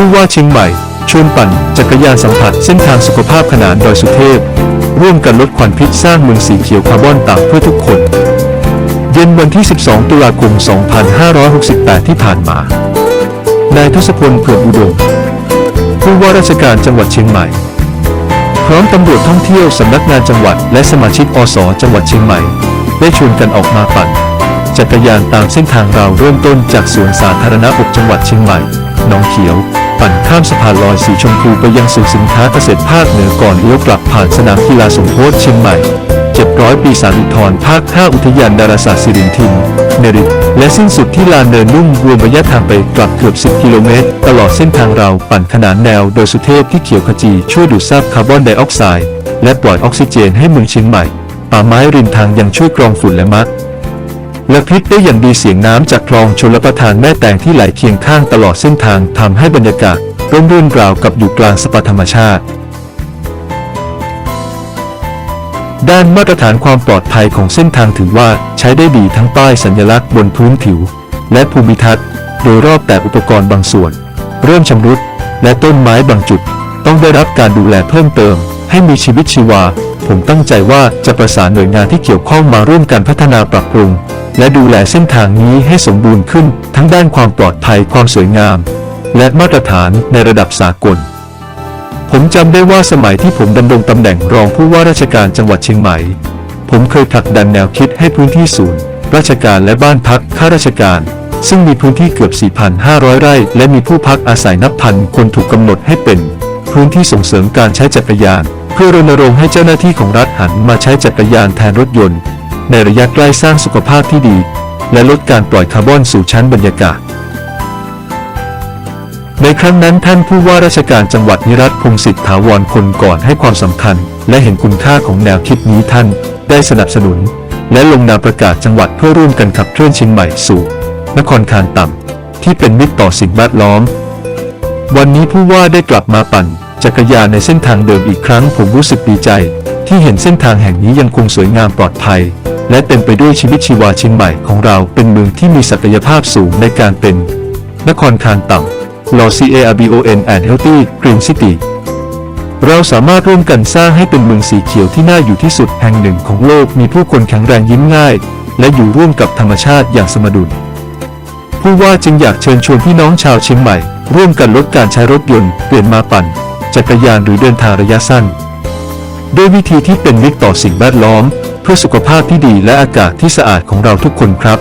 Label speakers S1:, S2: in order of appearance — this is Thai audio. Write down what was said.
S1: ผู้ว่าเชียงใหม่ ชวนปั่นจักรยานสัมผัสเส้นทางสุขภาพขนานดอยสุเทพ ร่วมกันลดควันพิษสร้างเมืองสีเขียวคาร์บอนต่ำเพื่อทุกคน เย็นวันที่ 12 ตุลาคม 2568 ที่ผ่านมา นายทศพลเผือกอุดม ผู้ว่าราชการจังหวัดเชียงใหม่ พร้อมตำรวจท่องเที่ยวสำนักงานจังหวัด และสมาชิกอสจังหวัดเชียงใหม่ ได้ชวนกันออกมาปั่นจักรยานตามเส้นทางเราเริ่มต้นจากสวนสาธารณะ6จังหวัดเชียงใหม่หนองเขียว ปั่นข้ามสะพานลอยสีชมพูไปยังศูนย์สินค้าเกษตรภาคเหนือก่อนเลี้ยวกลับผ่านสนามกีฬาสมโพธิเชียงใหม่ 700 ปีสารอุทธรภาค 5 อุทยานดาราศาสตร์สิรินทินเนริตและสิ้นสุดที่ลานเนินนุ่มรวมระยะทางไปกลับเกือบ 10 กิโลเมตร ตลอดเส้นทางเราปั่นขนานแนวโดยสุเทพที่เขียวขจี ช่วยดูดซับคาร์บอนไดออกไซด์และปล่อยออกซิเจนให้เมืองเชียงใหม่ป่าไม้ริมทางยังช่วยกรองฝุ่นและมัก และพริบได้อย่างดีเสียงน้ำจากคลองชลประทานแม่แตงที่ไหลเคียงข้างตลอดเส้นทางทำให้บรรยากาศร่มรื่นราวกับอยู่กลางสปาธรรมชาติ ด้านมาตรฐานความปลอดภัยของเส้นทางถือว่าใช้ได้ดีทั้งป้ายสัญลักษณ์บนพื้นผิว และภูมิทัศน์ โดยรอบแต่อุปกรณ์บางส่วน เริ่มชำรุด และต้นไม้บางจุด ต้องได้รับการดูแลเพิ่มเติม ให้มีชีวิตชีวา ผมตั้งใจว่าจะประสานหน่วยงานที่เกี่ยวข้องมาร่วมกันพัฒนาปรับปรุง และดูแลเส้นทางนี้ให้สมบูรณ์ขึ้น ทั้งด้านความปลอดภัยความสวยงาม และมาตรฐานในระดับสากล ผมจำได้ว่าสมัยที่ผมดำรงตำแหน่งรองผู้ว่าราชการจังหวัดเชียงใหม่ ผมเคยผลักดันแนวคิดให้พื้นที่ศูนย์ ราชการและบ้านพักข้าราชการซึ่งมีพื้นที่เกือบ 4,500 ไร่ และมีผู้พักอาศัยนับพันคนถูกกำหนดให้เป็น พื้นที่ส่งเสริมการใช้จักรยาน พื่อรณรงค์ให้เจ้าหน้าที่ของรัฐหันมาใช้จักรยานแทนรถยนต์ ในระยะใกล้สร้างสุขภาพที่ดี และลดการปล่อยคาร์บอนสู่ชั้นบรรยากาศ ในครั้งนั้นท่านผู้ว่าราชการจังหวัดนิรัตพงศิษฐ์ถาวรคนก่อนให้ความสำคัญ และเห็นคุณค่าของแนวคิดนี้ท่านได้สนับสนุน และลงนามประกาศจังหวัดเพื่อร่วมกันขับเคลื่อนเชียงใหม่สู่นครคานต่ำที่เป็นมิตรต่อสิ่งแวดล้อม วันนี้ผู้ว่าได้กลับมาปั่น จักรยานในเส้นทางเดิมอีกครั้ง ผมรู้สึกดีใจ ที่เห็นเส้นทางแห่งนี้ยังคงสวยงามปลอดภัย และเต็มไปด้วยชีวิตชีวาเชียงใหม่ของเราเป็นเมืองที่มีศักยภาพสูงในการเป็น นครคานต่ำ l o c a r b o n and Healthy Green City เราสามารถร่วมกันสร้างให้เป็นเมืองสีเขียวที่น่าอยู่ที่สุดแห่งหนึ่งของโลกมีผู้คนแข็งแรงยิ้มง่าย และอยู่ร่วมกับธรรมชาติอย่างสมดุลผู้ว่าจึงอยากเชิญชวนพี่น้องชาวเชียงใหม่ ร่วมกันลดการใช้รถยนต์เปลี่ยนมาปั่น จักรยานหรือเดินทางระยะสั้น ด้วยวิธีที่เป็นมิตรต่อสิ่งแวดล้อม เพื่อสุขภาพที่ดีและอากาศที่สะอาดของเราทุกคนครับ